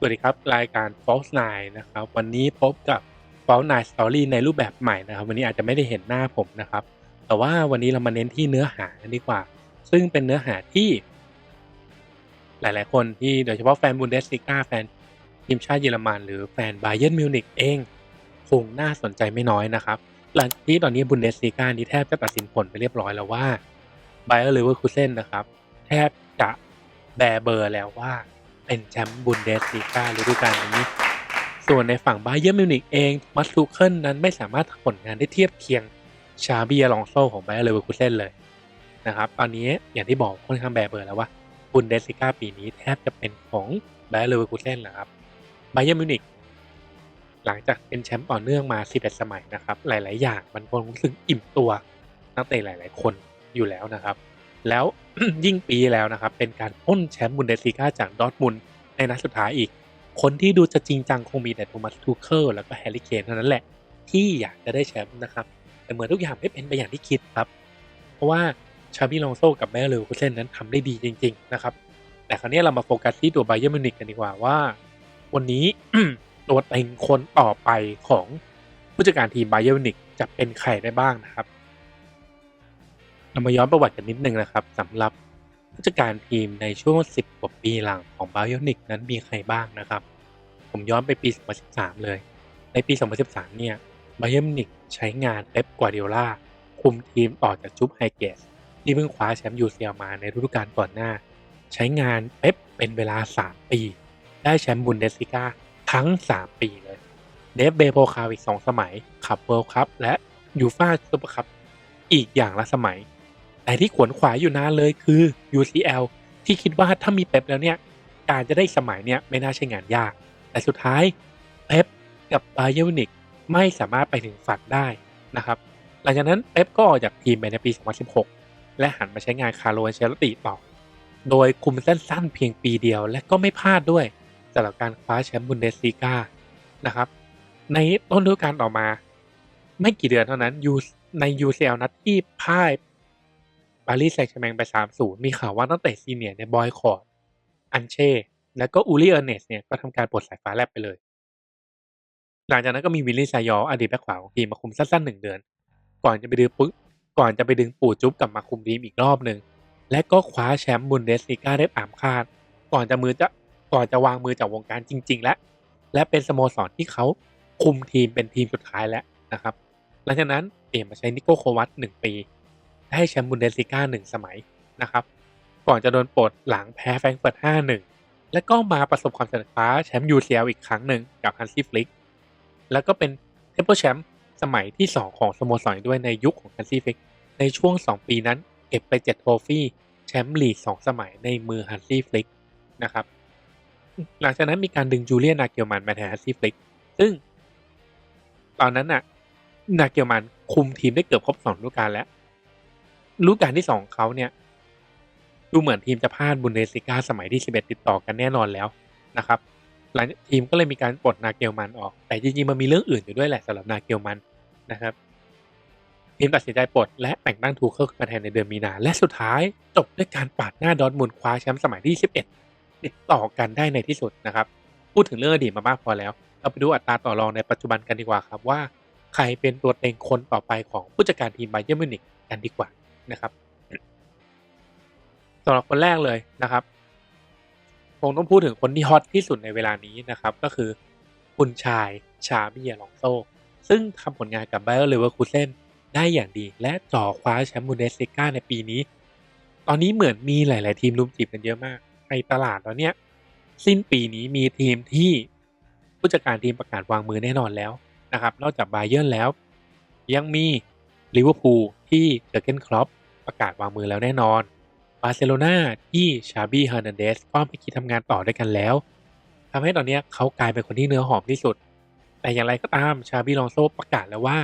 สวัสดีครับ รายการ False Nine นะครับ วันนี้พบกับ False Nine Story ในรูปแบบใหม่นะครับ วันนี้อาจจะไม่ได้เห็นหน้าผมนะครับ แต่ว่าวันนี้เรามาเน้นที่เนื้อหากันดีกว่า ซึ่งเป็นเนื้อหาที่ หลาย ๆ คนที่โดยเฉพาะแฟนบุนเดสลิก้าแฟนทีมชาติเยอรมันหรือแฟนบาเยิร์นมิวนิกเองคงน่าสนใจไม่น้อยนะครับ หลังที่ตอนนี้บุนเดสลิก้านี้แทบจะตัดสินผลไปเรียบร้อยแล้วว่าไบเออร์เลเวอร์คูเซนนะครับ แทบจะแบเบอร์แล้วว่า เป็นแชมป์บุนเดสลีกาฤดูกาลนี้ ส่วนในฝั่งบาเยิร์นมิวนิกเองมัสทูเคิลนั้นไม่สามารถผลงานได้เทียบเคียงชาบีอลองโซของไบเออร์เลเวอร์คูเซนเลยนะครับตอนนี้อย่างที่บอกค่อนข้างแบเบอร์แล้วว่าบุนเดสลีกาปีนี้แทบจะเป็นของไบเออร์เลเวอร์คูเซนแหละครับบาเยิร์นมิวนิกหลังจากเป็นแชมป์ต่อเนื่องมา 11 สมัยนะครับ หลาย ๆ อย่างมันคงรู้สึกอิ่มตัวนักเตะหลาย ๆ คนอยู่แล้วนะครับ แล้ว ยิ่งปีแล้วนะครับ เป็นการพ้นแชมป์บุนเดสลีกาจากดอร์ทมุนในนัดสุดท้ายอีก คนที่ดูจะจริงจังคงมีแต่โทมัสทูเคิลแล้วก็แฮร์รี่เคนเท่านั้นแหละ ที่อยากจะได้แชมป์นะครับ แต่เหมือนทุกอย่างไม่เป็นไปอย่างที่คิดครับ เพราะว่าชาบิลองโซกับแมเรลคุเซนนั้นทำได้ดีจริง ๆ นะครับ แต่คราวนี้เรามาโฟกัสที่ตัวไบเยอร์มิวนิกกันดีกว่าว่า วันนี้ตัวเต็งคนต่อไปของผู้จัดการทีมไบเยอร์มิวนิกจะเป็นใครได้บ้างนะครับ เรามาย้อนประวัติกันนิดนึงนะครับสำหรับผู้จัดการทีมในช่วง 10 กว่าปีหลังของบ i o n i c นั้นมีใครบ้างนะครับ ผมย้อนไปปี 2013 เลย ในปี 2013 เนี่ยบ i o n i c ใช้งานเป๊ปกวาเดียล่าคุมทีมต่อจากจุ๊บไฮเกสที่เพิ่งคว้าแชมป์ยูซีมาในฤดูกาลก่อนหน้า ใช้งานเป๊ปเป็นเวลา 3 ปี ได้แชมป์บุนเดสลิกาทั้ง 3 ปีเลย เดฟเบโปคาวอีก 2 สมัยขับเวิลด์คัพและยูฟาซูเปอร์คัพอีกอย่างละสมัย แต่ที่ขวนขวายอยู่นานเลยคือ UCL ที่คิดว่าถ้ามีเป๊ปแล้วเนี่ย การจะได้สมัยเนี่ยไม่น่าใช่งานยาก แต่สุดท้ายเป๊ปกับบาเยอร์นิกไม่สามารถไปถึงฝันได้นะครับ หลังจากนั้นเป๊ปก็ออกจากทีมไปในปี 2016 และหันมาใช้งานคาร์โลเชลติต่อ โดยคุมสั้นๆเพียงปีเดียวและก็ไม่พลาดด้วยสำหรับการคว้าแชมป์บุนเดสลีกานะครับ ในต้นฤดูกาลต่อมา ไม่กี่เดือนเท่านั้นยูใน UCL นัดที่พ่าย ปารีสแซงต์แชร์แมงไป 3-0 มีข่าวว่าตั้งแต่ซีเนียร์ในบอยคอร์ดอันเช่ แล้วก็อูริเออร์เนสเนี่ยก็ทำการปลดสายฟ้าแลบไปเลย หลังจากนั้นก็มีวิลลี่ซายออดีตแบ็คขวาของทีมมาคุมสั้นๆหนึ่งเดือน ก่อนจะไปดึงปุ๊กก่อนจะไปดึงปู่จุ๊บกลับมาคุมทีมอีกรอบหนึ่งและก็คว้าแชมป์บุนเดสลีกาได้ตามคาด ก่อนจะมือจะก่อนจะวางมือจากวงการจริง ๆ และ และเป็นสโมสรที่เขาคุมทีมเป็นทีมสุดท้ายแล้วนะครับ หลังจากนั้นเปลี่ยนมาใช้นิโก้โควัตหนึ่งปี ได้แชมป์บุนเดสลิก้าหนึ่งสมัยนะครับ ก่อนจะโดนปลดหลังแพ้แฟรงก์เฟิร์ตห้าหนึ่งแล้วก็มาประสบความสำเร็จคว้าแชมป์ยูซีอลอีกครั้งหนึ่งกับฮันซี่ฟลิกแล้วก็เป็นเทมเปอร์แชมป์สมัยที่ 2 ของสโมสรด้วยในยุคของฮันซี่ฟลิกในช่วง 2 ปีนั้นเก็บไป7โทรฟี่แชมป์ลีก2สมัยในมือฮันซี่ฟลิกนะครับหลังจากนั้นมีการดึงจูเลียนนาเกียวมันมาแทนฮันซี่ฟลิกซึ่ง ตอนนั้นน่ะนาเกียวมันคุมทีมได้เกือบครบสองฤดูกาลแล้ว ฤดูกาลที่สองเขาเนี่ย ดูเหมือนทีมจะพลาดบุนเดสลิก้าสมัยที่ 11 ติดต่อกันแน่นอนแล้วนะครับหลังทีมก็เลยมีการปลดนาเกลมันออก แต่จริงๆ มันมีเรื่องอื่นอยู่ด้วยแหละสำหรับนาเกลมันนะครับทีมตัดสินใจปลดและแต่งตั้งทูเคิลมาแทนในเดือนมีนาและสุดท้ายจบด้วยการปาดหน้าดอทมุนคว้าแชมป์สมัยที่ 11 ติดต่อกันได้ในที่สุดนะครับ พูดถึงเรื่องอดีตมามากพอแล้ว เราไปดูอัตราต่อรองในปัจจุบันกันดีกว่าครับว่า ใครเป็นตัวเต็งคนต่อไปของผู้จัดการทีมไบเยอร์มิวนิกกันดีกว่า นะครับสำหรับคนแรกเลยนะครับคงต้องพูดถึงคนที่ฮอตที่สุดในเวลานี้นะครับ ก็คือคุณชายชาบิเยลองโซ ซึ่งทำผลงานกับไบเออร์เลเวอร์คูเซนได้อย่างดี และจ่อคว้าแชมป์บูเดสลิก้าในปีนี้ ตอนนี้เหมือนมีหลาย ๆ ทีมรุมจีบกันเยอะมากในตลาดแล้วเนี่ยสิ้นปีนี้มีทีมที่ผู้จัดการทีมประกาศวางมือแน่นอนแล้วนะครับ นอกจากไบเยอร์แล้ว ยังมีลิเวอร์พูลที่เจอร์เกนครอป ประกาศวางมือแล้วแน่นอนบาร์เซโลนาที่ชาบี้เฮอร์นันเดสก็ไม่คิดทำงานต่อด้วยกันแล้วทำให้ตอนนี้เขากลายเป็นคนที่เนื้อหอมที่สุด แต่อย่างไรก็ตามชาบี้ลองโซประกาศแล้วว่า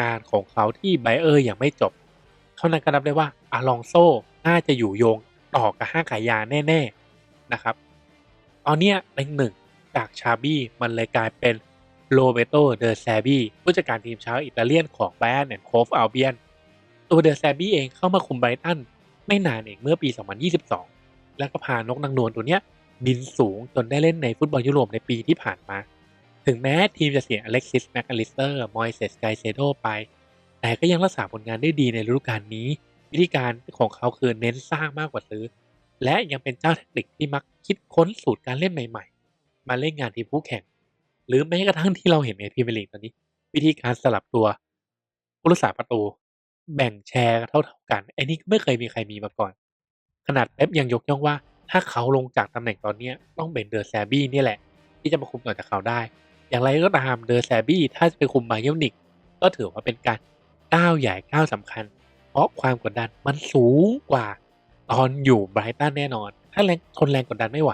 งานของเขาที่ไบเออร์ยังไม่จบเขานั้นก็นับได้ว่าอาลองโซน่าจะอยู่โยงต่อกับห้างขายยาแน่ๆนะครับ ตอนนี้เล็งหนึ่งจากชาบี้มันเลยกลายเป็นโรเบโตเดอแซบี้ผู้จัดการทีมชาวอิตาเลียนของไบแอนแอนด์โคฟอัลเบียน ตัวเดอแซบี้เองเข้ามาคุมไบรตันไม่นานเองเมื่อปี 2022 แล้วก็พานกนางนวลตัวเนี้ยบินสูงจนได้เล่นในฟุตบอลยุโรปในปีที่ผ่านมา ถึงแม้ทีมจะเสียอเล็กซิสแมคอลิสเตอร์ มอยเซสไกเซโดไป แต่ก็ยังรักษาผลงานได้ดีในฤดูกาลนี้ วิธีการของเขาคือเน้นสร้างมากกว่าซื้อ และยังเป็นเจ้าเทคนิคที่มักคิดค้นสูตรการเล่นใหม่ๆ มาเล่นงานทีมคู่แข่ง หรือแม้กระทั่งที่เราเห็นในพรีเมียร์ลีกตอนนี้ วิธีการสลับตัวผู้รักษาประตู แบ่งแชร์เท่าๆกันไอ้นี่ไม่เคยมีใครมีมาก่อน ขนาดเป๊ปยังยกย่องว่า ถ้าเขาลงจากตำแหน่งตอนเนี้ต้องเป็นเดอร์แซบี้นี่แหละ ที่จะมาคุมต่อจากเขาได้ อย่างไรก็ตามเดอร์แซบี้ถ้าจะไปคุมบาเยร์นนิก ก็ถือว่าเป็นการก้าวใหญ่ก้าวสำคัญ เพราะความกดดันมันสูงกว่าตอนอยู่ไบรตันแน่นอน ถ้าแรงทนแรงกดดันไม่ไหว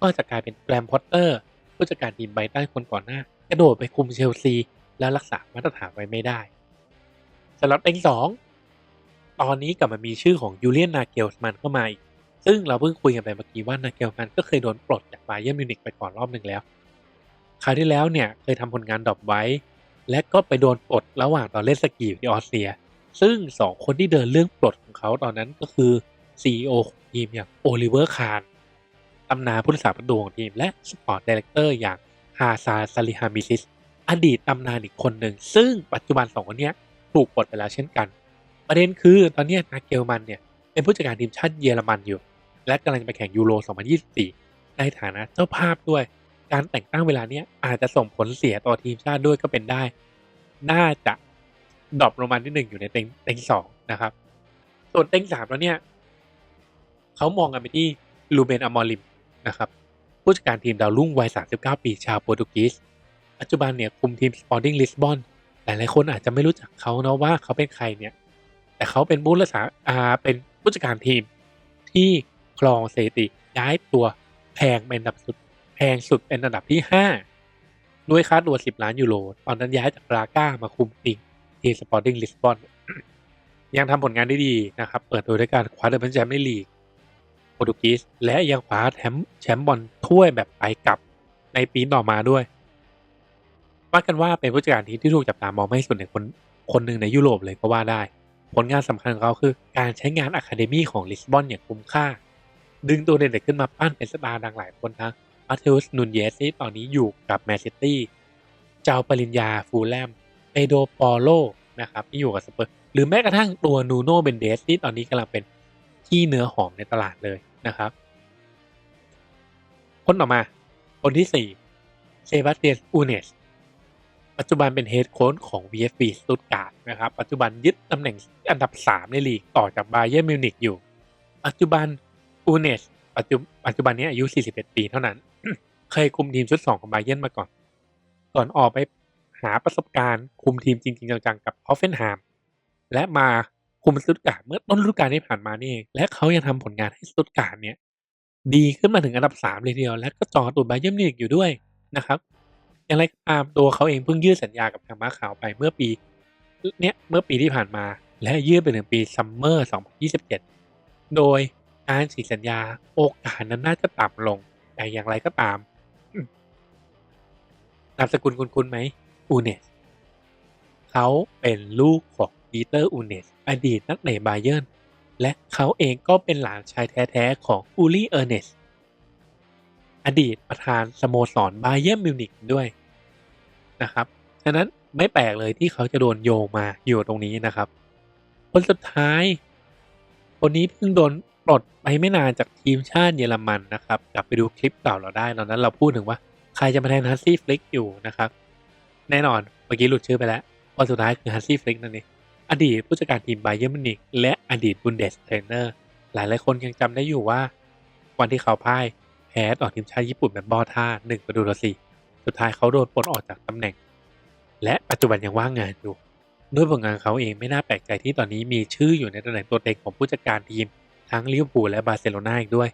ก็จะกลายเป็นแกรมพอตเตอร์ผู้จัดการทีมไบรตันคนก่อนหน้ากระโดดไปคุมเชลซีแล้วรักษามาตรฐานไว้ไม่ได้ สำหรับเต็งสองตอนนี้กลับมามีชื่อของยูเลียนนาเกลสมันเข้ามาอีก ซึ่งเราเพิ่งคุยกันไปเมื่อกี้ว่านาเกลมันก็เคยโดนปลดจากบาเยอร์มิวนิกไปก่อนรอบหนึ่งแล้ว คราวที่แล้วเนี่ยเคยทำผลงานดรอปไว้ และก็ไปโดนปลดระหว่างตอนเล่นสกีที่ออสเตรีย ซึ่งสองคนที่เดินเรื่องปลดของเขาตอนนั้นก็คือ CEO ของทีมอย่างโอลิเวอร์คาร์ตำนานผู้รักษาประตูของทีมและสปอร์ตดีเลกเตอร์อย่างฮาซาซาลิฮามิซิสอดีตตำนานอีกคนหนึ่ง ซึ่งปัจจุบันสองคนนี้ ถูกปลดไปแล้วเช่นกัน ประเด็นคือตอนนี้นาเกลมันเนี่ยเป็นผู้จัดการทีมชาติเยอรมันอยู่ และกำลังจะไปแข่งยูโร 2024 ในฐานะเจ้าภาพด้วย การแต่งตั้งเวลาเนี้ยอาจจะส่งผลเสียต่อทีมชาติด้วยก็เป็นได้ น่าจะดรอปลงมาที่หนึ่งอยู่ในเต็งเต็งสองนะครับ ส่วนเต็งสามแล้วเนี่ยเขามองกันไปที่ลูเบนอมอริมนะครับผู้จัดการทีมดาวรุ่งวัย 39 ปีชาวโปรตุเกสปัจจุบันเนี่ยคุมทีมสปอร์ติ้งลิสบอน ลายๆคนอาจจะไม่รู้จักเขาเนาะว่าเขาเป็นใครเนี่ย แต่เขาเป็นผู้รักษาอ่าเป็นผู้จัดการทีมที่ครองสถิติย้ายตัวแพงเป็นอันดับสุดแพงสุดเป็นอันดับที่ 5 ด้วยค่าตัว 10 ล้านยูโรตอนนั้นย้ายจากบราก้ามาคุมทีมทีสปอร์ติ้งลิสบอนยังทำผลงานได้ดีนะครับ เปิดตัวด้วยการคว้าเดอะแชมป์ในลีกโปรตุเกสและยังคว้าแชมป์แชมป์บอลถ้วยแบบไปกลับในปีต่อมาด้วย ว่ากันว่าเป็นผู้จัดการทีมที่ถูกจับตามองไม่สุดในคนคนหนึ่งในยุโรปเลยก็ว่าได้ ผลงานสำคัญของเขาคือ การใช้งานอะคาเดมีของลิสบอนอย่างคุ้มค่า ดึงตัวเด็กๆขึ้นมาปั้นเป็นสตาร์ดังหลายคนทั้งมาเทอุสนูนเยสที่ตอนนี้อยู่กับแมนซิตี้เจ้าปริญญาฟูลแลมเปโดปอโลนะครับที่อยู่กับสเปอร์หรือแม้กระทั่งตัวนูโนเบนเดสที่ตอนนี้กำลังเป็นที่เนื้อหอมในตลาดเลยนะครับ คนต่อมา คนที่สี่เซบาสเตียนอูเนส ปัจจุบันเป็นเฮดโค้ชของ VFB สตุตการ์ดนะครับปัจจุบันยึดตำแหน่งอันดับ 3 ในลีกต่อจากบาเย r n m มิวนิกอยู่ ปัจจุบันอูเนสปัจจุปัจจุบันนี้อายุ 41 ปีเท่านั้น เคยคุมทีมชุด 2 ของบาเย r n มาก่อน ก่อนออกไปหาประสบการณ์คุมทีมจริง ๆ จังๆกับฮอฟเฟนไฮม์และมาคุมสตุตการ์ดเมื่อต้นฤดูกาลที่ผ่านมานี่เองและเขายังทำผลงานให้สตุตการ์ดเนี่ยดีขึ้นมาถึงอันดับ 3 เลยทีเดียว และก็จ่อตัวบาเย r n มิวนิกอยู่ด้วยนะครับ อย่างไรก็ตามตัวเขาเองเพิ่งยืดสัญญากับทางม้าขาวไปเมื่อปีเนี้ยเมื่อปีที่ผ่านมา และยืดไปถึงปีซัมเมอร์ 2027 โดยการฉีกสัญญาโอกาสนั้นน่าจะต่ำลงแต่อย่างไรก็ตามอืมนามสกุลคุณคุณไหมอูเนสเขาเป็นลูกของปีเตอร์อูเนสอดีตนักเตะบาเยิร์นและเขาเองก็เป็นหลานชายแท้ๆของอูลี่เออร์เนสอดีตประธานสโมสรบาเยิร์นมิวนิกด้วย นะครับฉะนั้นไม่แปลกเลยที่เขาจะโดนโยงมาอยู่ตรงนี้นะครับ คนสุดท้าย คนนี้เพิ่งโดนปลดไปไม่นานจากทีมชาติเยอรมันนะครับกลับไปดูคลิปเก่าเราได้ตอนนั้นเราพูดถึงว่าใครจะมาแทนฮันซี่ฟลิกอยู่นะครับ แน่นอนเมื่อกี้หลุดชื่อไปแล้วคนสุดท้ายคือฮันซี่ฟลิกนั่นเองอดีตผู้จัดการทีมไบเยอร์มิวนิกและอดีตบุนเดสเทรนเนอร์หลายหลายคนยังจำได้อยู่ว่า วันที่เขาพ่ายแพ้ต่อทีมชาติญี่ปุ่นแบบบอท่าหนึ่งประตูต่อสี่ สุดท้ายเขาโดนปลดออกจากตำแหน่ง และปัจจุบันยังว่างงานอยู่ ด้วยผลงานเขาเองไม่น่าแปลกใจที่ตอนนี้มีชื่ออยู่ในตำแหน่งตัวเต็งของผู้จัดการทีม ทั้งลิเวอร์พูลและบาร์เซโลนาอีกด้วย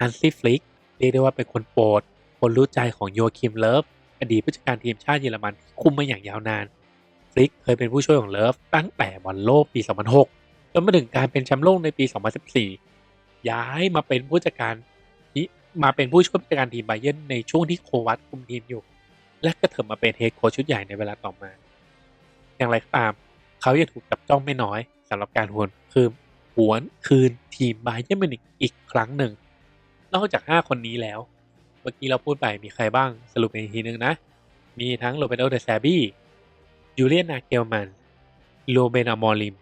ฮันซี่ฟลิกเรียกได้ว่าเป็นคนโปรด คนรู้ใจของโยคิมเลิฟอดีตผู้จัดการทีมชาติเยอรมันที่คุมมาอย่างยาวนานฟลิกเคยเป็นผู้ช่วยของเลิฟตั้งแต่บอลโลกปี 2006 จนมาถึงการเป็นแชมป์โลกในปี 2014 ย้ายมาเป็นผู้จัดการที่มาเป็นผู้ช่วยผู้จัดการทีมไบเยนในช่วงที่โควัตคุมทีมอยู่ และก็เถิดมาเป็นเฮดโค้ชชุดใหญ่ในเวลาต่อมา อย่างไรก็ตาม เขายังถูกจับจ้องไม่น้อยสำหรับการหวนคือหวนคืนทีมบาเยร์นมิวนิกอีกครั้งหนึ่ง นอกจาก 5 คนนี้แล้ว เมื่อกี้เราพูดไปมีใครบ้างสรุปอีกทีนึงนะ มีทั้งโรเบโตเดซาบี้ยูเลียนนาเกลมันโรเบนามอลิม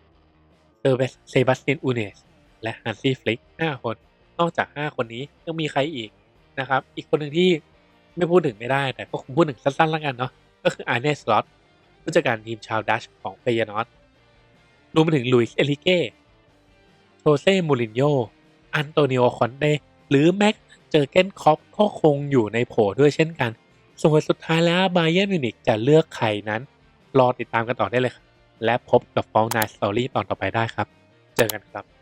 เซอร์เซบาสเตียนอูเนสและฮันซี่ฟลิกห้าคน นอกจาก 5 คนนี้ยังมีใครอีกนะครับ อีกคนหนึ่งที่ ไม่พูดถึงไม่ได้แต่ก็คงพูดถึงสั้นๆแล้วกันเนาะก็คืออาร์เนสลอตผู้จัดการทีมชาวดัชของเฟยนอตรวมไปถึงลุยส์เอลิเก้โชเซ่มูรินโญ่อันโตนิโอคอนเตหรือแม็กเจอร์เกนคอปก็คงอยู่ในโผด้วยเช่นกัน ส่วนสุดท้ายแล้วบาเย r n นมิวนิกจะเลือกใครนั้น รอติดตามกันต่อได้เลยและพบกับฟองนายสตอรี่ตอนต่อไปได้ครับ เจอกันครับ